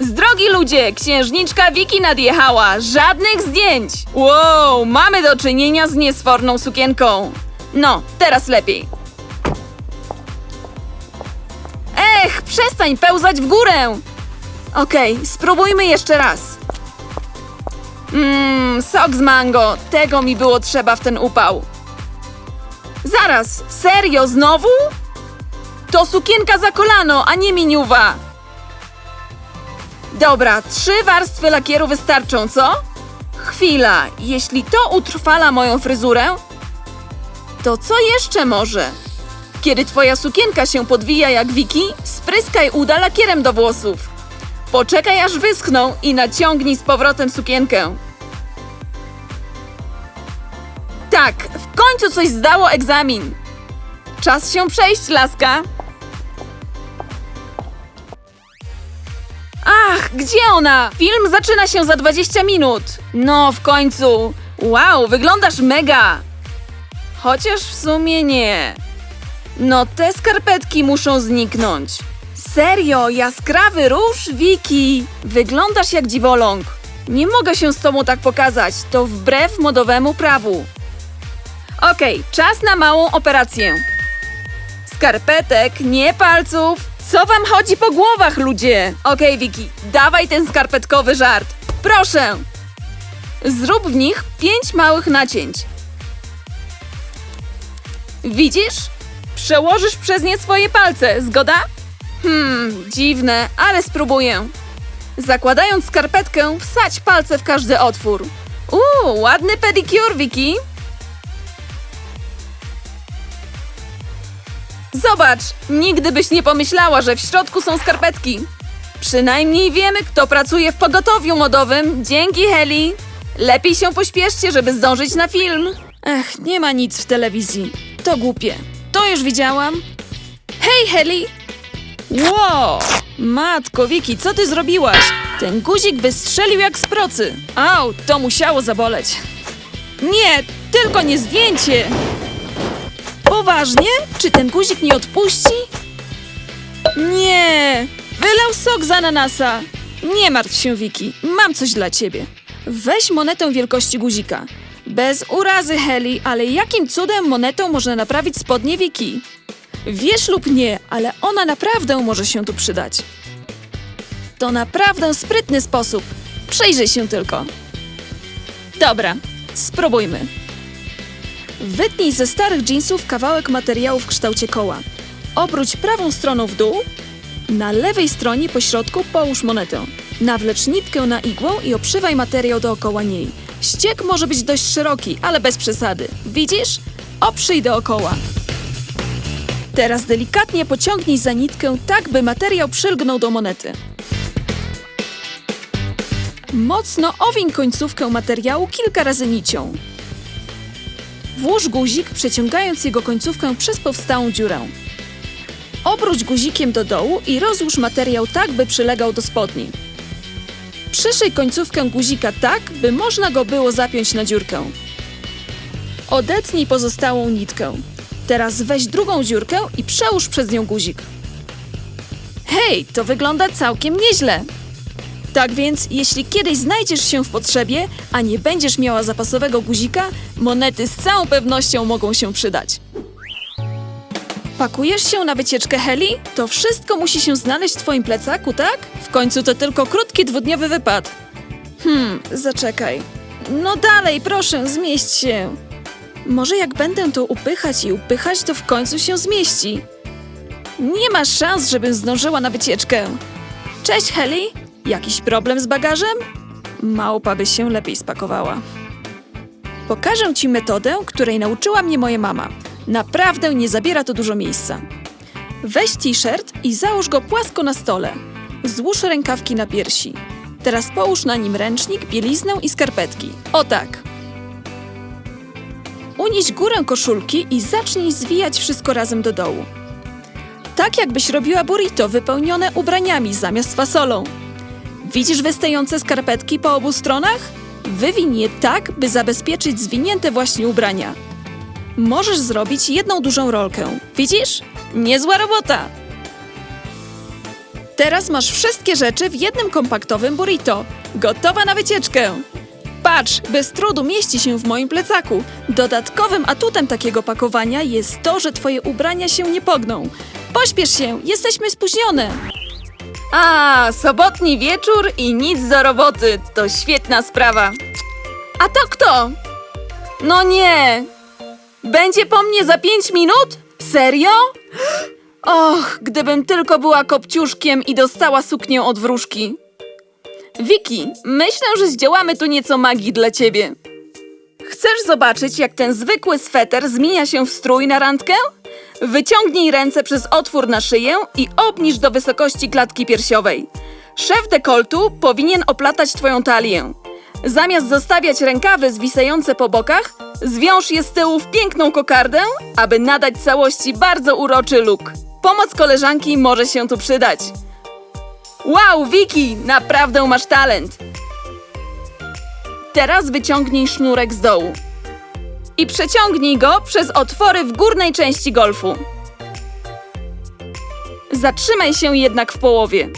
Z drogi ludzie, księżniczka Wiki nadjechała. Żadnych zdjęć. Wow, mamy do czynienia z niesforną sukienką. No, teraz lepiej. Ech, przestań pełzać w górę. Okej, spróbujmy jeszcze raz. Mmm, sok z mango. Tego mi było trzeba w ten upał. Zaraz, serio, znowu? To sukienka za kolano, a nie miniuwa. Dobra, trzy warstwy lakieru wystarczą, co? Chwila, jeśli to utrwala moją fryzurę, to co jeszcze może? Kiedy twoja sukienka się podwija jak Wiki, spryskaj uda lakierem do włosów. Poczekaj aż wyschną i naciągnij z powrotem sukienkę. Tak, w końcu coś zdało egzamin. Czas się przejść, laska. Ach, gdzie ona? Film zaczyna się za 20 minut. No, w końcu. Wow, wyglądasz mega. Chociaż w sumie nie. No, te skarpetki muszą zniknąć. Serio, jaskrawy róż, Wiki. Wyglądasz jak dziwoląg. Nie mogę się z tobą tak pokazać. To wbrew modowemu prawu. Okej, czas na małą operację. Skarpetek, nie palców. Co wam chodzi po głowach, ludzie? Okej, Wiki, dawaj ten skarpetkowy żart. Proszę. Zrób w nich pięć małych nacięć. Widzisz? Przełożysz przez nie swoje palce, zgoda? Hmm, dziwne, ale spróbuję. Zakładając skarpetkę, wsadź palce w każdy otwór. Uuu, ładny pedicure, Wiki. Zobacz, nigdy byś nie pomyślała, że w środku są skarpetki. Przynajmniej wiemy, kto pracuje w pogotowiu modowym. Dzięki, Heli. Lepiej się pośpieszcie, żeby zdążyć na film. Ech, nie ma nic w telewizji. To głupie. To już widziałam. Hej, Heli! Wow! Matko, Wiki, co ty zrobiłaś? Ten guzik wystrzelił jak z procy. Au, to musiało zaboleć. Nie, tylko nie zdjęcie! Poważnie? Czy ten guzik nie odpuści? Nie! Wylał sok z ananasa! Nie martw się, Wiki. Mam coś dla ciebie. Weź monetę wielkości guzika. Bez urazy, Heli, ale jakim cudem monetą można naprawić spodnie Wiki? Wiesz lub nie, ale ona naprawdę może się tu przydać. To naprawdę sprytny sposób. Przejrzyj się tylko. Dobra, spróbujmy. Wytnij ze starych jeansów kawałek materiału w kształcie koła. Obróć prawą stroną w dół. Na lewej stronie po środku połóż monetę. Nawlecz nitkę na igłę i obszywaj materiał dookoła niej. Ściek może być dość szeroki, ale bez przesady. Widzisz? Oprzyj dookoła. Teraz delikatnie pociągnij za nitkę tak, by materiał przylgnął do monety. Mocno owiń końcówkę materiału kilka razy nicią. Włóż guzik, przeciągając jego końcówkę przez powstałą dziurę. Obróć guzikiem do dołu i rozłóż materiał tak, by przylegał do spodni. Przyszyj końcówkę guzika tak, by można go było zapiąć na dziurkę. Odetnij pozostałą nitkę. Teraz weź drugą dziurkę i przełóż przez nią guzik. Hej, to wygląda całkiem nieźle. Tak więc, jeśli kiedyś znajdziesz się w potrzebie, a nie będziesz miała zapasowego guzika, monety z całą pewnością mogą się przydać. Pakujesz się na wycieczkę Heli? To wszystko musi się znaleźć w twoim plecaku, tak? W końcu to tylko krótki dwudniowy wypad. Hmm, zaczekaj. No dalej, proszę, zmieść się. Może jak będę to upychać i upychać, to w końcu się zmieści. Nie ma szans, żebym zdążyła na wycieczkę. Cześć, Heli. Jakiś problem z bagażem? Małpa by się lepiej spakowała. Pokażę ci metodę, której nauczyła mnie moja mama. Naprawdę nie zabiera to dużo miejsca. Weź t-shirt i załóż go płasko na stole. Złóż rękawki na piersi. Teraz połóż na nim ręcznik, bieliznę i skarpetki. O tak. Unieś górę koszulki i zacznij zwijać wszystko razem do dołu. Tak jakbyś robiła burrito wypełnione ubraniami zamiast fasolą. Widzisz wystające skarpetki po obu stronach? Wywiń je tak, by zabezpieczyć zwinięte właśnie ubrania. Możesz zrobić jedną dużą rolkę. Widzisz? Niezła robota! Teraz masz wszystkie rzeczy w jednym kompaktowym burrito. Gotowa na wycieczkę. Patrz, bez trudu mieści się w moim plecaku. Dodatkowym atutem takiego pakowania jest to, że twoje ubrania się nie pogną. Pośpiesz się, jesteśmy spóźnione. A, sobotni wieczór i nic do roboty. To świetna sprawa. A to kto? No nie. Będzie po mnie za pięć minut? Serio? Och, gdybym tylko była kopciuszkiem i dostała suknię od wróżki. Wiki, myślę, że zdziałamy tu nieco magii dla ciebie. Chcesz zobaczyć, jak ten zwykły sweter zmienia się w strój na randkę? Wyciągnij ręce przez otwór na szyję i obniż do wysokości klatki piersiowej. Szef dekoltu powinien oplatać twoją talię. Zamiast zostawiać rękawy zwisające po bokach, zwiąż je z tyłu w piękną kokardę, aby nadać całości bardzo uroczy look. Pomoc koleżanki może się tu przydać. Wow, Wiki, naprawdę masz talent! Teraz wyciągnij sznurek z dołu i przeciągnij go przez otwory w górnej części golfu. Zatrzymaj się jednak w połowie.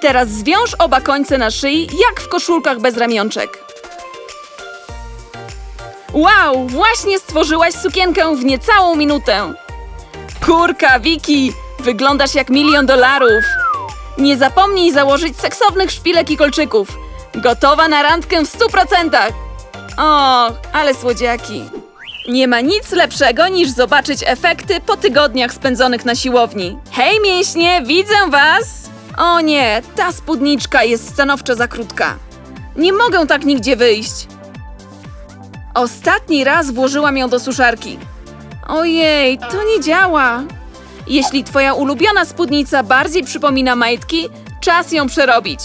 Teraz zwiąż oba końce na szyi, jak w koszulkach bez ramionczek. Wow, właśnie stworzyłaś sukienkę w niecałą minutę. Kurka, Wiki, wyglądasz jak milion dolarów. Nie zapomnij założyć seksownych szpilek i kolczyków. Gotowa na randkę w stu procentach. O, ale słodziaki. Nie ma nic lepszego niż zobaczyć efekty po tygodniach spędzonych na siłowni. Hej mięśnie, widzę was! O nie, ta spódniczka jest stanowczo za krótka. Nie mogę tak nigdzie wyjść. Ostatni raz włożyłam ją do suszarki. Ojej, to nie działa. Jeśli twoja ulubiona spódnica bardziej przypomina majtki, czas ją przerobić.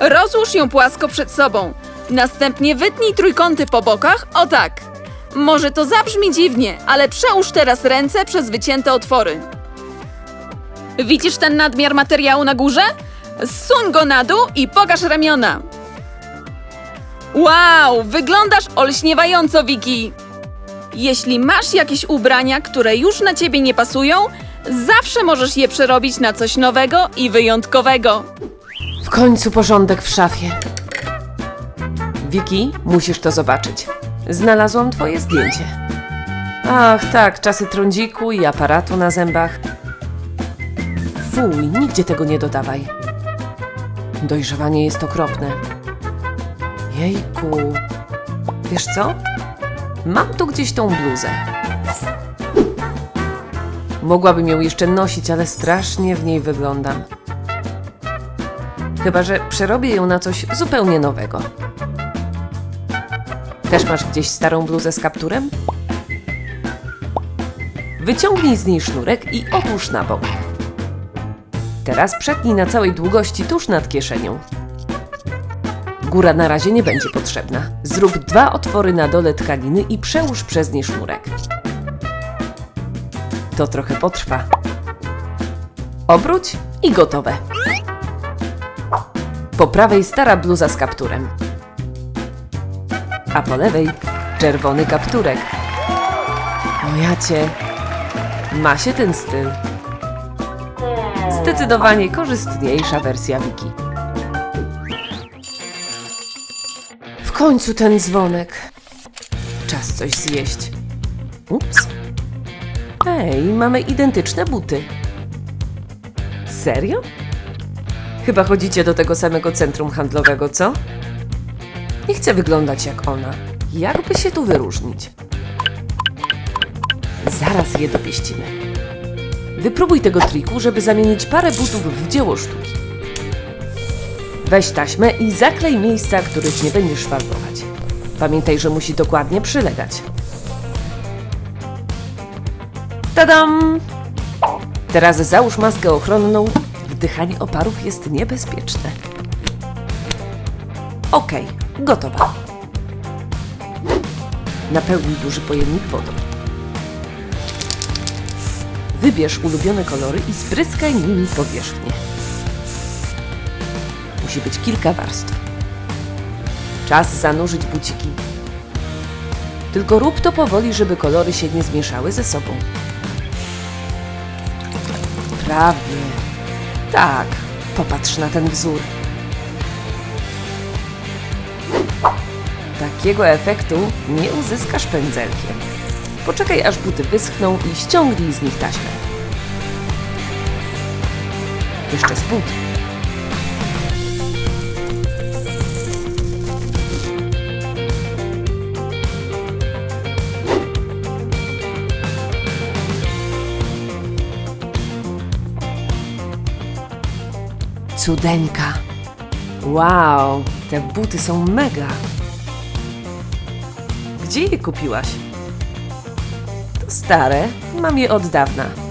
Rozłóż ją płasko przed sobą. Następnie wytnij trójkąty po bokach, o tak. Może to zabrzmi dziwnie, ale przełóż teraz ręce przez wycięte otwory. Widzisz ten nadmiar materiału na górze? Zsuń go na dół i pokaż ramiona. Wow, wyglądasz olśniewająco, Wiki! Jeśli masz jakieś ubrania, które już na ciebie nie pasują, zawsze możesz je przerobić na coś nowego i wyjątkowego. W końcu porządek w szafie. Wiki, musisz to zobaczyć. Znalazłam twoje zdjęcie. Ach, tak, czasy trądziku i aparatu na zębach. Fuj, nigdzie tego nie dodawaj. Dojrzewanie jest okropne. Jejku. Wiesz co? Mam tu gdzieś tą bluzę. Mogłabym ją jeszcze nosić, ale strasznie w niej wyglądam. Chyba, że przerobię ją na coś zupełnie nowego. Też masz gdzieś starą bluzę z kapturem? Wyciągnij z niej sznurek i obłóż na bok. Teraz przetnij na całej długości tuż nad kieszenią. Góra na razie nie będzie potrzebna. Zrób dwa otwory na dole tkaniny i przełóż przez nie sznurek. To trochę potrwa. Obróć i gotowe. Po prawej stara bluza z kapturem. A po lewej czerwony kapturek. O jacie, ma się ten styl. Zdecydowanie korzystniejsza wersja Wiki. W końcu ten dzwonek. Czas coś zjeść. Ups. Ej, mamy identyczne buty. Serio? Chyba chodzicie do tego samego centrum handlowego, co? Nie chcę wyglądać jak ona. Jakby się tu wyróżnić? Zaraz je dopieścimy. Wypróbuj tego triku, żeby zamienić parę butów w dzieło sztuki. Weź taśmę i zaklej miejsca, których nie będziesz farbować. Pamiętaj, że musi dokładnie przylegać. Tadam! Teraz załóż maskę ochronną. Wdychanie oparów jest niebezpieczne. Okej, gotowa. Napełnij duży pojemnik wodą. Wybierz ulubione kolory i spryskaj nimi powierzchnię. Musi być kilka warstw. Czas zanurzyć buciki. Tylko rób to powoli, żeby kolory się nie zmieszały ze sobą. Prawie. Tak, popatrz na ten wzór. Takiego efektu nie uzyskasz pędzelkiem. Poczekaj aż buty wyschną i ściągnij z nich taśmę. Jeszcze but. Cudeńka. Wow, te buty są mega. Gdzie je kupiłaś? To stare, mam je od dawna.